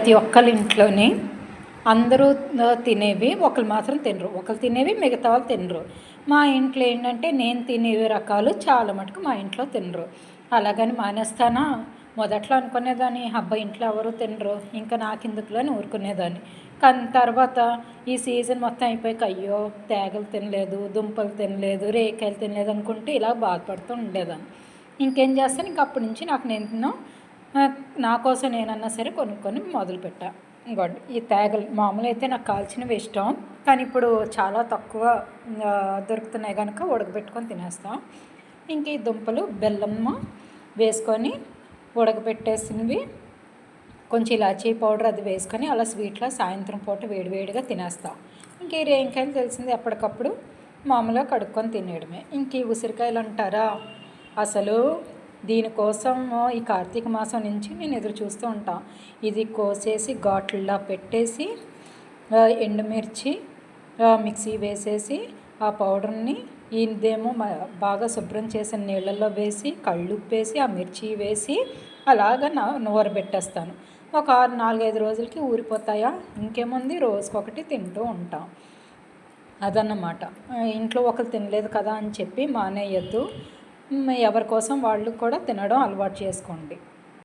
ప్రతి ఒక్కరి ఇంట్లోని అందరూ తినేవి ఒకరు మాత్రం తినరు. ఒకరు తినేవి మిగతా వాళ్ళు తినరు. మా ఇంట్లో ఏంటంటే నేను తినేవి రకాలు చాలా మటుకు మా ఇంట్లో తినరు. అలాగని మానేస్తానా? మొదట్లో అనుకునేదాన్ని అబ్బా ఇంట్లో ఎవరు తినరు ఇంకా నాకెందుకులో అని ఊరుకునేదాన్ని. కానీ తర్వాత ఈ సీజన్ మొత్తం అయిపోయాక అయ్యో తేగలు తినలేదు దుంపలు తినలేదు రేకాయలు తినలేదు అనుకుంటే ఇలా బాధపడుతూ ఉండేదాన్ని. ఇంకేం చేస్తాను? ఇంక అప్పటి నుంచి నాకు నేను నా కోసం నేనన్నా సరే కొనుక్కొని మొదలుపెట్టా. ఇంకోటి ఈ తేగలు మామూలు అయితే నాకు కాల్చినవి ఇష్టం కానీ ఇప్పుడు చాలా తక్కువ దొరుకుతున్నాయి కనుక ఉడకబెట్టుకొని తినేస్తాం. ఇంక ఈ దుంపలు బెల్లము వేసుకొని ఉడకబెట్టేసినవి కొంచెం ఇలాచీ పౌడర్ అది వేసుకొని అలా స్వీట్లో సాయంత్రం పూట వేడివేడిగా తినేస్తాం. ఇంక ఈ రేంకాయలు తెలిసింది ఎప్పటికప్పుడు మామూలుగా కడుక్కొని తినేయడమే. ఇంక ఈ ఉసిరికాయలు అంటారా? అసలు దీనికోసం ఈ కార్తీక మాసం నుంచి నేను ఎదురు చూస్తూ ఉంటాను ఇది కోసేసి ఘాట్లలో పెట్టేసి ఎండుమిర్చి మిక్సీ వేసేసి ఆ పౌడర్ని ఇదేమో బాగా శుభ్రం చేసిన నీళ్ళల్లో వేసి కళ్ళుప్పేసి ఆ మిర్చి వేసి అలాగ నా నూరబెట్టేస్తాను ఒక ఆరు నాలుగైదు రోజులకి ఊరిపోతాయా? ఇంకేముంది? రోజుకొకటి తింటూ ఉంటాం. అదన్నమాట. ఇంట్లో ఒకరు తినలేదు కదా అని చెప్పి మానేయద్దు. ఎవరి కోసం వాళ్ళు కూడా తినడం అలవాటు చేసుకోండి.